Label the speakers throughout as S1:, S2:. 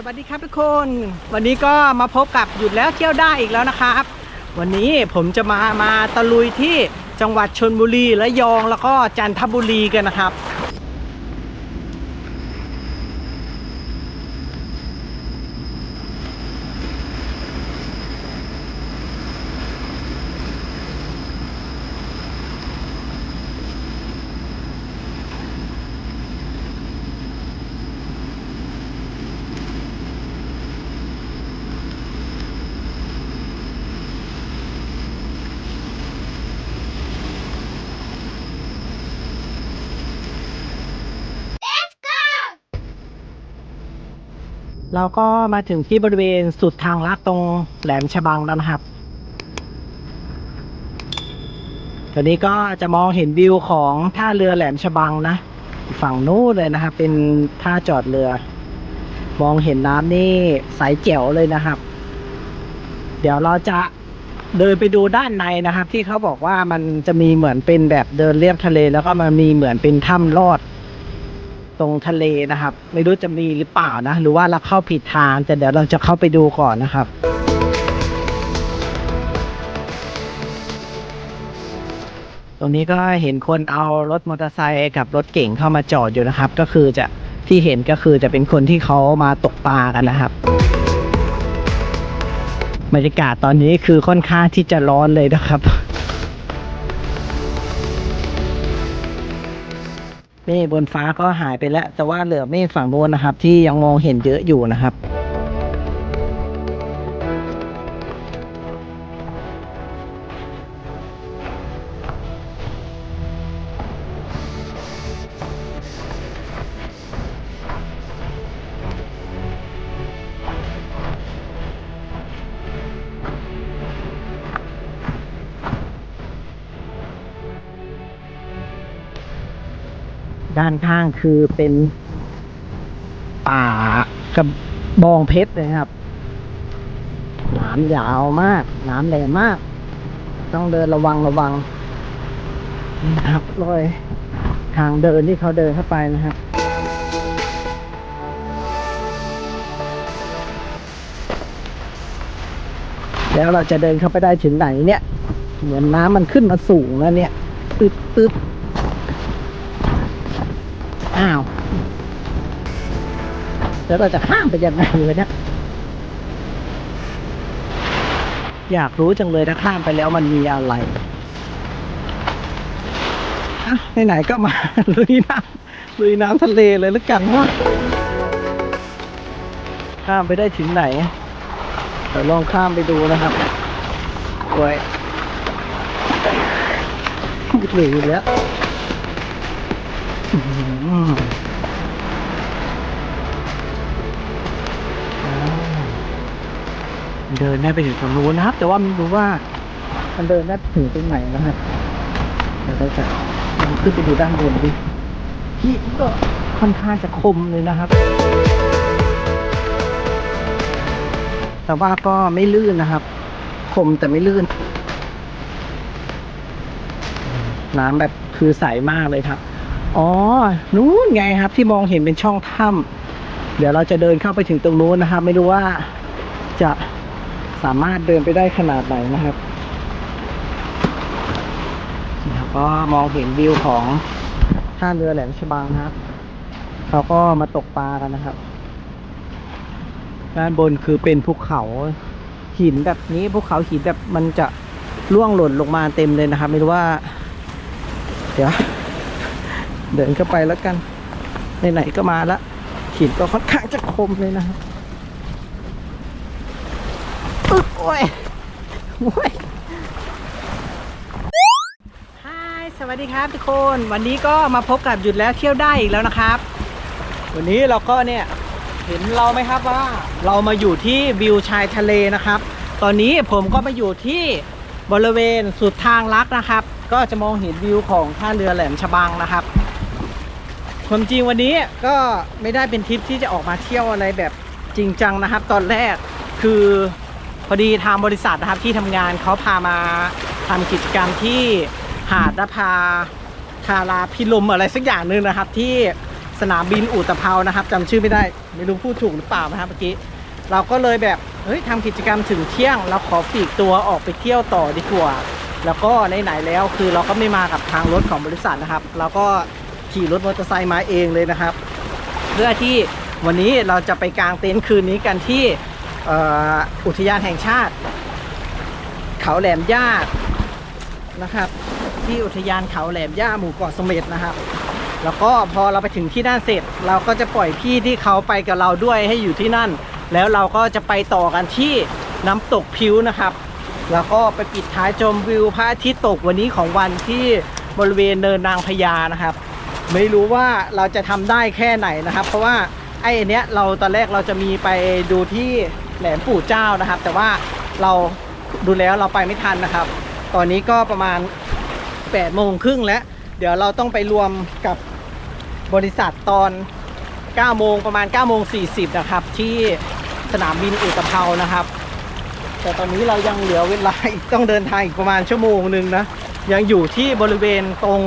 S1: สวัสดีครับทุกคน วันนี้ก็มาพบกับหยุดแล้วเที่ยวได้อีกแล้วนะครับ วันนี้ผมจะมามาตะลุยที่จังหวัดชนบุรีและยองแล้วก็จันทบุรีกันนะครับ เราก็มาถึงที่บริเวณสุดทางลัดตรงแหลมฉบังแล้วนะครับตอนนี้ก็จะมองเห็นวิวของท่าเรือแหลมฉบังนะ ฝั่งนู้นเลยนะครับ เป็นท่าจอดเรือ มองเห็นน้ำนี่ใสแจ๋วเลยนะครับ เดี๋ยวเราจะเดินไปดูด้านในนะครับ ที่เขาบอกว่ามันจะมีเหมือนเป็นแบบเดินเลียบทะเล แล้วก็มันมีเหมือนเป็นถ้ำลอด ตรงทะเลนะครับ ไม่รู้จะมีหรือเปล่านะ หรือว่าเราเข้าผิดทาง แต่เดี๋ยวเราจะเข้าไปดูก่อนนะครับตรงนี้ก็เห็นคนเอารถมอเตอร์ไซค์กับรถเก่งเข้ามาจอดอยู่นะครับ ก็คือจะที่เห็นก็คือจะเป็นคนที่เขามาตกปลากันนะครับบรรยากาศตอนนี้คือค่อนข้างที่จะร้อนเลยนะครับ เมฆบนฟ้าก็หายไปแล้ว แต่ว่าเหลือเมฆฝั่งโน้นนะครับ ที่ยังมองเห็นเยอะอยู่นะครับ ด้านข้างคือเป็นป่ากระบองเพชรเลยครับน้ำยาวมาก น้ำแรงมาก ต้องเดินระวังระวังนะครับรอยทางเดินที่เขาเดินเข้าไปนะครับแล้วเราจะเดินเข้าไปได้ถึงไหนเนี่ย เหมือนน้ำมันขึ้นมาสูงแล้วเนี่ย ตึ๊บตึ๊บ อ้าว แล้วเราจะข้ามไปยังไงเลยเนี่ย อยากรู้จังเลยถ้าข้ามไปแล้วมันมีอะไรอะไหนๆก็มาลุยน้ำลุยน้ำทะเลเลยแล้วกันว่าข้ามไปได้ถึงไหนเดี๋ยวลองข้ามไปดูนะครับโว้ยหลุยแล้ว เดินได้ไปถึงตรงนู้นนะครับ แต่ว่าไม่รู้ว่า มันเดินได้ถึงตรงไหนนะครับเดี๋ยวเราจะลองขึ้นไปดูด้านบนดิที่ก็ค่อนข้างจะคมเลยนะครับ แต่ว่าก็ไม่ลื่นนะครับ คมแต่ไม่ลื่น น้ำแบบคือใสมากเลยครับ อ๋อ นู้นไงครับ ที่มองเห็นเป็นช่องถ้ำเดี๋ยวเราจะเดินเข้าไปถึงตรงนู้นนะครับ ไม่รู้ว่าจะสามารถเดินไปได้ขนาดไหนนะครับแล้วก็มองเห็นวิวของท่าเรือแหลมฉบังนะครับ เขาก็มาตกปลากันนะครับ ด้านบนคือเป็นภูเขาหินแบบนี้ภูเขาหินแบบมันจะร่วงหล่นลงมาเต็มเลยนะครับ ไม่รู้ว่า เดี๋ยว เดินเข้าไปแล้วกัน ไหนๆก็มาล้วหินก็ค่อนข้างจะคมเลยนะครับอึ๊กโอ้ยโอ้ยฮายสวัสดีครับทุกคน วันนี้ก็มาพบกับหยุดแล้วเที่ยวได้อีกแล้วนะครับ วันนี้เราก็เนี่ยเห็นเราไหมครับว่า เรามาอยู่ที่วิวชายทะเลนะครับ ตอนนี้ผมก็มาอยู่ที่บริเวณสุดทางลักนะครับ ก็จะมองเห็นวิวของท่าเรือแหลมฉบังนะครับ ความจริงวันนี้ก็ไม่ได้เป็นทริปที่จะออกมาเที่ยวอะไรแบบจริงจังนะครับ ตอนแรกคือพอดีทางบริษัทนะครับที่ทำงานเขาพามาทำกิจกรรมที่หาดนภาทาราพิลมอะไรสักอย่างหนึ่งนะครับ ที่สนามบินอุตภเปานะครับจำชื่อไม่ได้ไม่รู้พูดถูกหรือเปล่านะครับเมื่อกี้เราก็เลยแบบเฮ้ยทำกิจกรรมถึงเที่ยง เราขอปีกตัวออกไปเที่ยวต่อดีกว่า แล้วก็ไหนๆแล้วคือเราก็ไม่มากับทางรถของบริษัทนะครับ เราก็ ขี่รถมอเตอร์ไซค์มาเองเลยนะครับ เพื่อที่วันนี้เราจะไปกางเต็นท์คืนนี้กันที่อ,อุทยานแห่งชาติ เขาแหลมย่านะครับ ที่อุทยานเขาแหลมย่าหมู่เกาะสม็ดนะครับ แล้วก็พอเราไปถึงที่นั่นเสร็จ เราก็จะปล่อยพี่ที่เขาไปกับเราด้วยให้อยู่ที่นั่น แล้วเราก็จะไปต่อกันที่น้ำตกพิวนะครับ แล้วก็ไปปิดท้ายชมวิวพระอาทิตย์ตกวันนี้ของวันที่บริเวณเนินนางพญานะครับ ไม่รู้ว่าเราจะทำได้แค่ไหนนะครับ เพราะว่าไอ้นเนี้ยเราตอนแรกเราจะมีไปดูที่แหลมปู่เจ้านะครับ แต่ว่าเราดูแล้วเราไปไม่ทันนะครับ ตอนนี้ก็ประมาณ8โมงครึ่งแล้ว เดี๋ยวเราต้องไปรวมกับบริษัทตอน9โมงประมาณ9โมง40นะครับ ที่สนามบินอุตภเปานะครับ แต่ตอนนี้เรายังเหลือเวลาอีกต้องเดินทางอีกประมาณชั่วโมงหนึ่งนะ ยังอยู่ที่บริเวณตรง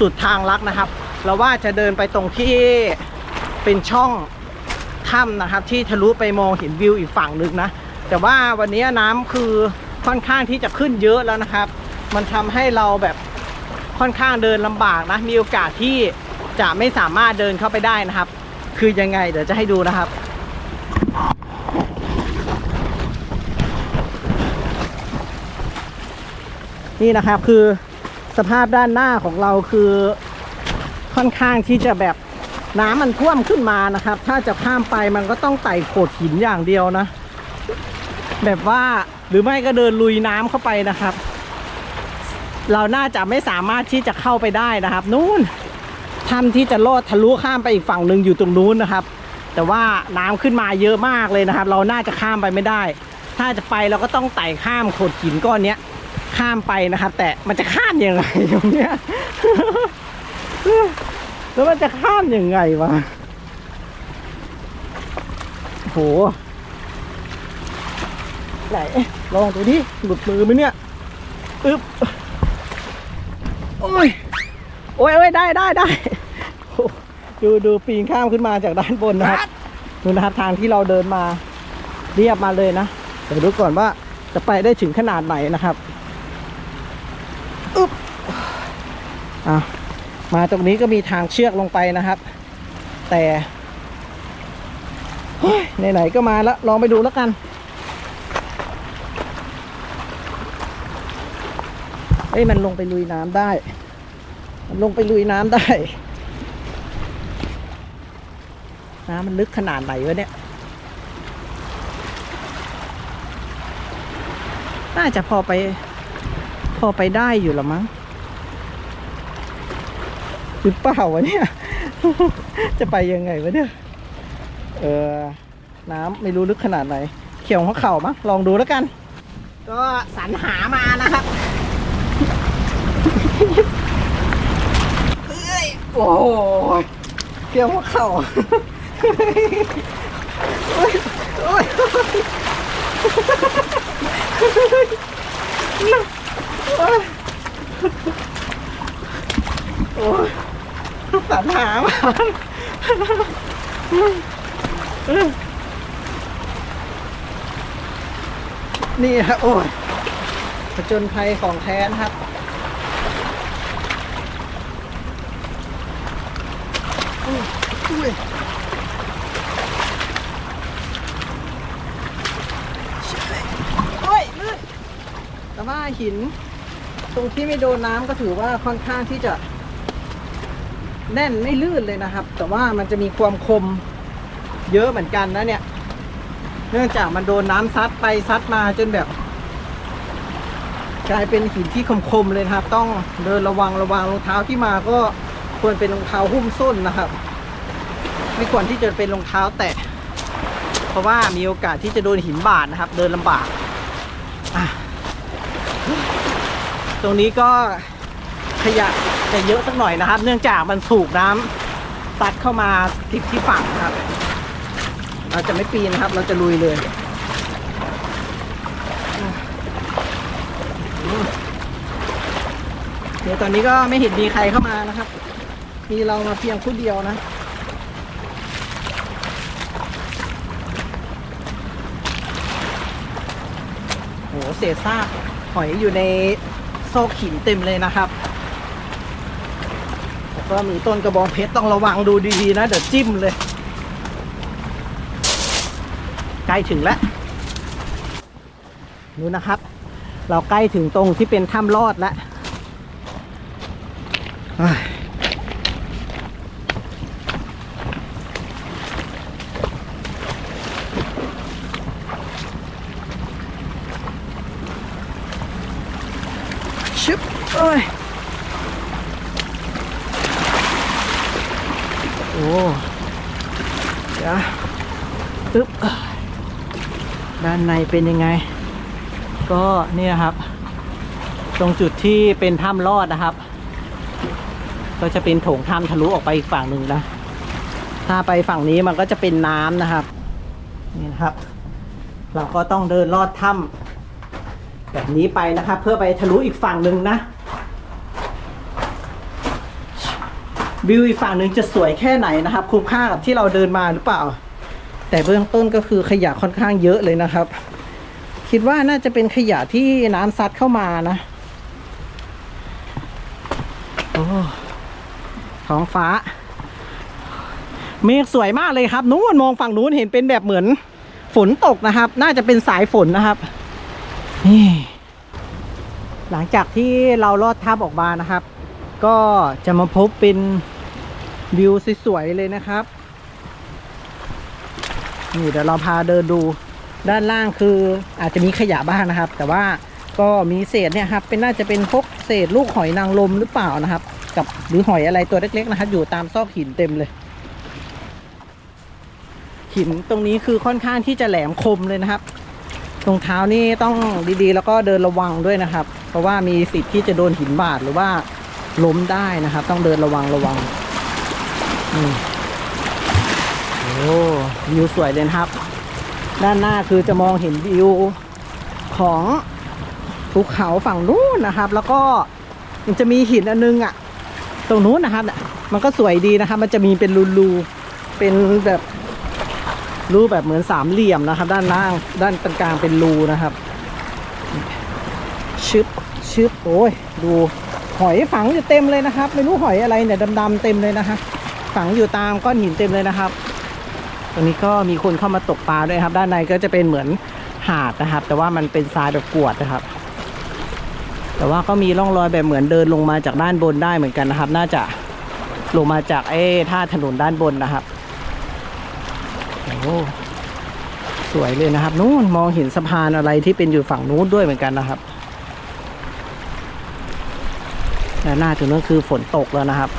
S1: สุดทางลักนะครับ เราว่าจะเดินไปตรงที่เป็นช่องถ้ำนะครับ ที่ทะลุไปมองเห็นวิวอีกฝั่งหนึ่งนะ แต่ว่าวันนี้น้ำคือค่อนข้างที่จะขึ้นเยอะแล้วนะครับ มันทำให้เราแบบค่อนข้างเดินลำบากนะ มีโอกาสที่จะไม่สามารถเดินเข้าไปได้นะครับ คือยังไงเดี๋ยวจะให้ดูนะครับนี่นะครับคือ สภาพด้านหน้าของเราคือค่อนข้างที่จะแบบน้ำมันท่วมขึ้นมานะครับ ถ้าจะข้ามไปมันก็ต้องไต่โขดหินอย่างเดียวนะ แบบว่าหรือไม่ก็เดินลุยน้ำเข้าไปนะครับ เราน่าจะไม่สามารถที่จะเข้าไปได้นะครับ นู่นถ้ำที่จะลอดทะลุข้ามไปอีกฝั่งหนึ่งอยู่ตรงนู้นนะครับ แต่ว่าน้ำขึ้นมาเยอะมากเลยนะครับ เราน่าจะข้ามไปไม่ได้ ถ้าจะไปเราก็ต้องไต่ข้ามโขดหินก้อนเนี้ย ข้ามไปนะครับ แต่มันจะข้ามยังไงตรงเนี้ยแล้วมันจะข้ามยังไงวะโหไหนลองดูดิหลุดมือไหมเนี่ยอึ๊บโอ้ยโอ้ยโอ้ยได้ได้ได้ดูดูปีนข้ามขึ้นมาจากด้านบนนะครับดูนะครับทางที่เราเดินมาเรียบมาเลยนะเดี๋ยวดูก่อนว่าจะไปได้ถึงขนาดไหนนะครับ อะมาตรงนี้ก็มีทางเชือกลงไปนะครับ แต่ไหนๆก็มาแล้วลองไปดูแล้วกันเอ้ยมันลงไปลุยน้ำได้ มันลงไปลุยน้ำได้ น้ำมันลึกขนาดไหนวะเนี่ย น่าจะพอไป พอไปได้อยู่ละมั้ง หรือเปล่าวะเนี่ย จะไปยังไงวะเนี่ย เออ น้ำไม่รู้ลึกขนาดไหน เขียวหัวเข่ามั้งลองดูแล้วกัน ก็สรรหามานะครับเอ้ยโอ้โหเขียวหัวเข่าโอ้ย สรรหามานี่ฮะโอ้ยผจญภัยของแท้นะครับ อุ้ยอุ้ยโอ้ยลื่นแต่ว่าหิน ตรงที่ไม่โดนน้ำก็ถือว่าค่อนข้างที่จะ แน่นไม่ลื่นเลยนะครับ แต่ว่ามันจะมีความคมเยอะเหมือนกันนะเนี่ย เนื่องจากมันโดนน้ำซัดไปซัดมาจนแบบ กลายเป็นหินที่คมๆเลยนะครับ ต้องเดินระวังระวังรองเท้าที่มาก็ควรเป็นรองเท้าหุ้มส้นนะครับ ไม่ควรที่จะเป็นรองเท้าแตะเพราะว่ามีโอกาสที่จะโดนหินบาดนะครับ เดินลำบากตรงนี้ก็ขยะ จะเยอะสักหน่อยนะครับ เนื่องจากมันถูกน้ำตัดเข้ามาติดที่ฝั่งนะครับ เราจะไม่ปีนนะครับ เราจะลุยเลยเดี๋ยวตอนนี้ก็ไม่เห็นมีใครเข้ามานะครับ มีเรามาเพียงผู้เดียวนะโหเศษซากหอยอยู่ในซอกหินเต็มเลยนะครับ ก็มีต้นกระบองเพชรต้องระวังดูดีๆนะ เดี๋ยวจิ้มเลย ใกล้ถึงแล้วนู่นนะครับ เราใกล้ถึงตรงที่เป็นถ้ำลอดแล้วเฮ้ยชึบโอ้ย โอ้เดี๋ยวอึ๊บด้านในเป็นยังไง ก็เนี่ยครับ ตรงจุดที่เป็นถ้ำลอดนะครับ ก็จะเป็นโถงถ้ำทะลุออกไปอีกฝั่งหนึ่งนะถ้าไปฝั่งนี้มันก็จะเป็นน้ำนะครับนี่นะครับ เราก็ต้องเดินลอดถ้ำแบบนี้ไปนะครับ เพื่อไปทะลุอีกฝั่งหนึ่งนะ วิวอีกฝั่งหนึ่งจะสวยแค่ไหนนะครับ คุ้มค่ากับที่เราเดินมาหรือเปล่า แต่เบื้องต้นก็คือขยะค่อนข้างเยอะเลยนะครับ คิดว่าน่าจะเป็นขยะที่น้ำซัดเข้ามานะโอ้ท้องฟ้า เมฆสวยมากเลยครับนู้นมองฝั่งนู้นเห็นเป็นแบบเหมือนฝนตกนะครับ น่าจะเป็นสายฝนนะครับนี่หลังจากที่เราลอดทับออกมานะครับ ก็จะมาพบเป็น วิวสวยๆเลยนะครับ นี่เดี๋ยวเราพาเดินดูด้านล่างคืออาจจะมีขยะบ้างนะครับ แต่ว่าก็มีเศษเนี่ยครับ เป็นน่าจะเป็นพวกเศษลูกหอยนางรมหรือเปล่านะครับ กับหรือหอยอะไรตัวเล็ก ๆ นะครับ อยู่ตามซอกหินเต็มเลย หินตรงนี้คือค่อนข้างที่จะแหลมคมเลยนะครับรองเท้านี่ต้องดีๆ แล้วก็เดินระวังด้วยนะครับ เพราะว่ามีสิทธิ์ที่จะโดนหินบาดหรือว่าล้มได้นะครับ ต้องเดินระวังระวัง โอ้วิวสวยเลยครับ ด้านหน้าคือจะมองเห็นวิวของภูเขาฝั่งนู้นนะครับ แล้วก็มันจะมีหินอันนึงอะ ตรงนู้นนะครับมันก็สวยดีนะครับ มันจะมีเป็นรูๆเป็นแบบรูแบบเหมือนสามเหลี่ยมนะครับ ด้านล่างด้านตรงกลางเป็นรูนะครับ ชึบชึบโอ้ยดูหอยฝังอยู่เต็มเลยนะครับ ไม่รู้หอยอะไรเนี่ยดำๆเต็มเลยนะคะ ฝังอยู่ตามก้อนหินเต็มเลยนะครับ ตรงนี้ก็มีคนเข้ามาตกปลาด้วยครับ ด้านในก็จะเป็นเหมือนหาดนะครับ แต่ว่ามันเป็นทรายแบบกรวดนะครับ แต่ว่าก็มีร่องรอยแบบเหมือนเดินลงมาจากด้านบนได้เหมือนกันนะครับ น่าจะลงมาจากไอ้ท่าถนนด้านบนนะครับโอ้สวยเลยนะครับ นู้นมองเห็นสะพานอะไรที่เป็นอยู่ฝั่งนู้นด้วยเหมือนกันนะครับแต่หน้าถึงนั้นคือฝนตกแล้วนะครับ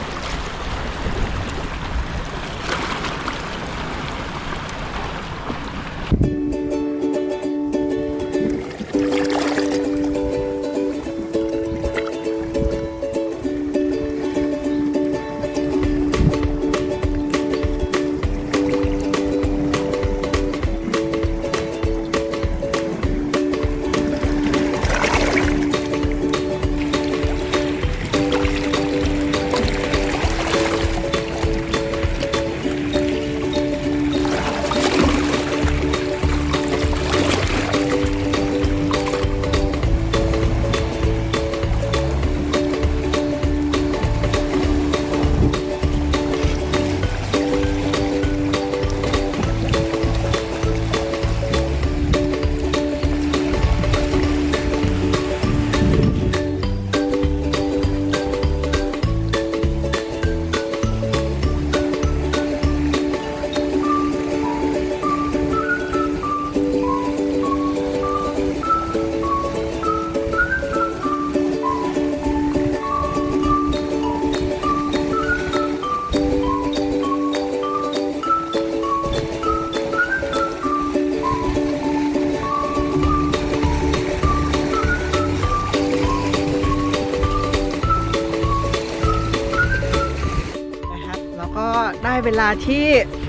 S1: เวลาที่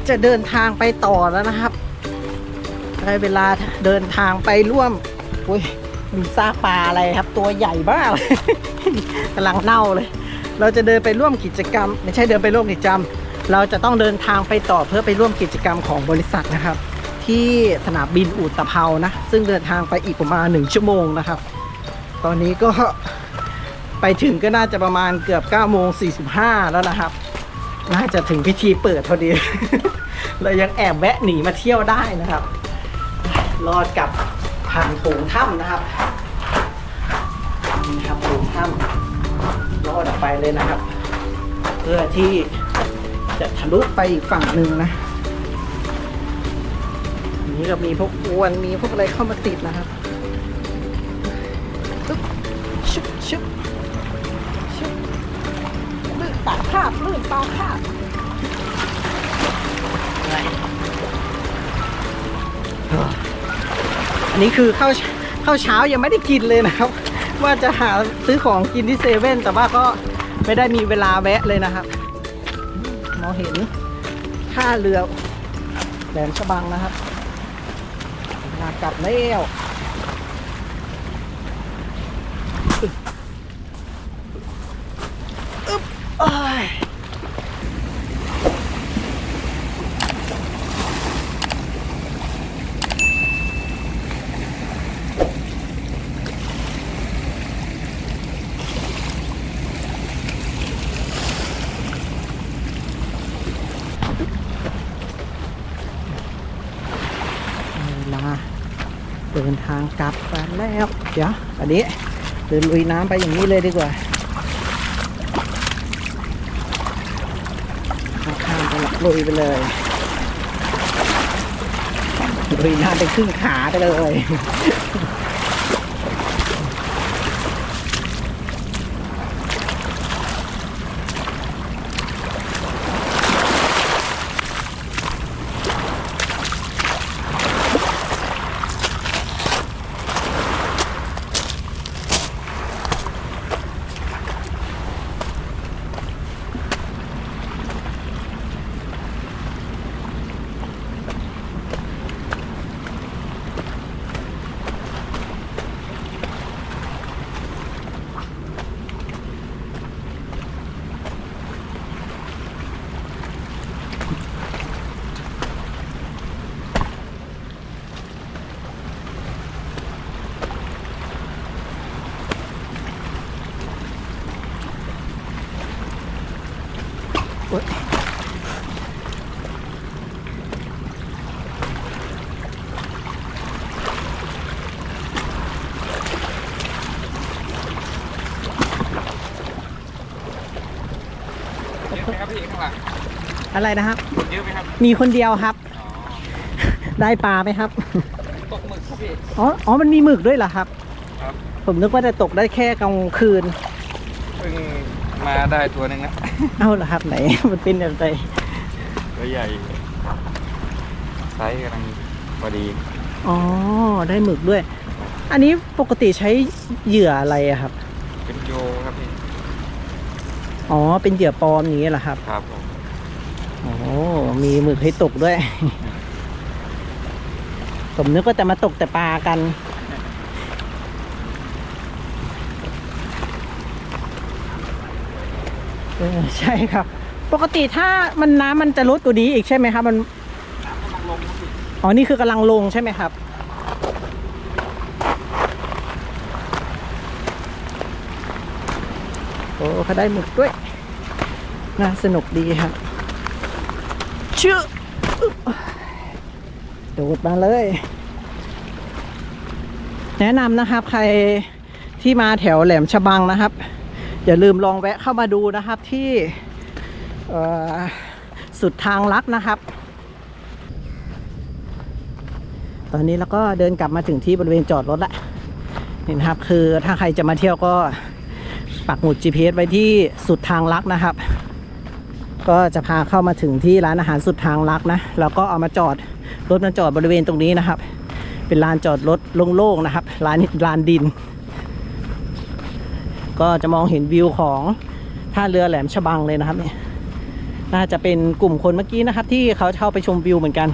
S1: จะเดินทางไปต่อแล้วนะครับได้เวลาเดินทางไปร่วมอุ้ยมีซากปลาอะไรครับ ตัวใหญ่มากเลยกำลังเน่าเลย เราจะเดินไปร่วมกิจกรรม ไม่ใช่เดินไปร่วมกิจกรรม เราจะต้องเดินทางไปต่อเพื่อไปร่วมกิจกรรมของบริษัทนะครับ ที่สนามบินอุตภเปานะ ซึ่งเดินทางไปอีกประมาณหนึ่งชั่วโมงนะครับ ตอนนี้ก็ไปถึงก็น่าจะประมาณเกือบ9โมง45 แล้วนะครับ น่าจะถึงพิธีเปิดพอดี เรายังแอบแวะหนีมาเที่ยวได้นะครับ รอดกับผ่านโถงถ้ำนะครับนี่ครับโถงถ้ำรอดออกไปเลยนะครับ เพื่อที่จะทะลุไปอีกฝั่งหนึ่งนะนนี้ก็มีพวกอวนมีพวกอะไรเข้ามาติดนะครับาคาบลื่นปลาคาบอะไรอันนี้คือข้าวข้าวเช้ายังไม่ได้กินเลยนะครับ ว่าจะหาซื้อของกินที่เซเว่นแต่ว่าก็ไม่ได้มีเวลาแวะเลยนะครับมองเห็นท่าเรือแหลมฉบังนะครับเวลากลับแล้วอึ๊บอึ๊บอ้ายเวลาเดินทางกลับกันแล้ว เดี๋ยวอันนี้เดินลุยน้ำไปอย่างนี้เลยดีกว่าข้ามไปหลักลุยไปเลยลุยน้ำไปครึ่งขาไปเลย
S2: เยอะไหมครับพี่ข้างหลัง
S1: อะไรนะครับ
S2: เยอะไหมครับ
S1: มีคนเดียวครับ
S2: อ๋อ
S1: ได้ปลาไหมครับ
S2: ตกหมึกครับพี่
S1: อ๋อ อ๋อ มันมีหมึกด้วยเหรอครับ
S2: ครับ
S1: ผมนึกว่าจะตกได้แค่กลางคืน
S2: เพิ่งมาได้ตัวหนึ่งนะ
S1: เอ้าเหรอครับไหน มันเป็นแบบไหน
S2: ตัวใหญ่ไซส์กำลังพอดี
S1: อ๋อ ได้หมึกด้วย อันนี้ปกติใช้เหยื่ออะไรอะครับ
S2: เป็นโยครับพี่
S1: อ๋อ เป็นเหยื่อปลอมอย่างนี้เหรอครับ
S2: ครับผม
S1: โอ้มีหมึกให้ตกด้วย ผมนึกว่าจะมาตกแต่ปลากัน เออใช่ครับ ปกติถ้ามันน้ำมันจะลดกว่านี้อีกใช่ไหมครับมันอ๋อนี่คือกำลังลงใช่ไหมครับ โอ้เขาได้หมึกด้วย น่าสนุกดีครับเชื่อโดดมาเลย แนะนำนะครับใครที่มาแถวแหลมฉบังนะครับ อย่าลืมลองแวะเข้ามาดูนะครับที่สุดทางลักนะครับ ตอนนี้เราก็เดินกลับมาถึงที่บริเวณจอดรถแล้วนี่นะครับ คือถ้าใครจะมาเที่ยวก็ปักหมุด GPS ไว้ที่สุดทางลักนะครับ ก็จะพาเข้ามาถึงที่ร้านอาหารสุดทางลักนะ แล้วก็เอามาจอดรถมาจอดบริเวณตรงนี้นะครับ เป็นลานจอดรถโล่งๆนะครับลานลานดิน ก็จะมองเห็นวิวของท่าเรือแหลมฉบังเลยนะครับเนี่ยน่าจะเป็นกลุ่มคนเมื่อกี้นะครับ ที่เขาเข้าไปชมวิวเหมือนกัน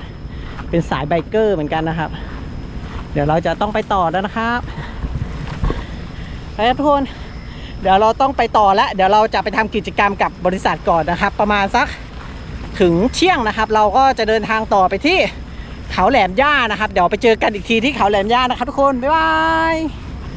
S1: เป็นสายไบเกอร์เหมือนกันนะครับ เดี๋ยวเราจะต้องไปต่อแล้วนะครับไปทุกคนเดี๋ยวเราต้องไปต่อแล้วเดี๋ยวเราจะไปทำกิจกรรมกับบริษัทก่อนนะครับ ประมาณสักถึงเที่ยงนะครับ เราก็จะเดินทางต่อไปที่เขาแหลมย่านะครับ เดี๋ยวไปเจอกันอีกทีที่เขาแหลมย่านะครับ ทุกคนบ๊ายบาย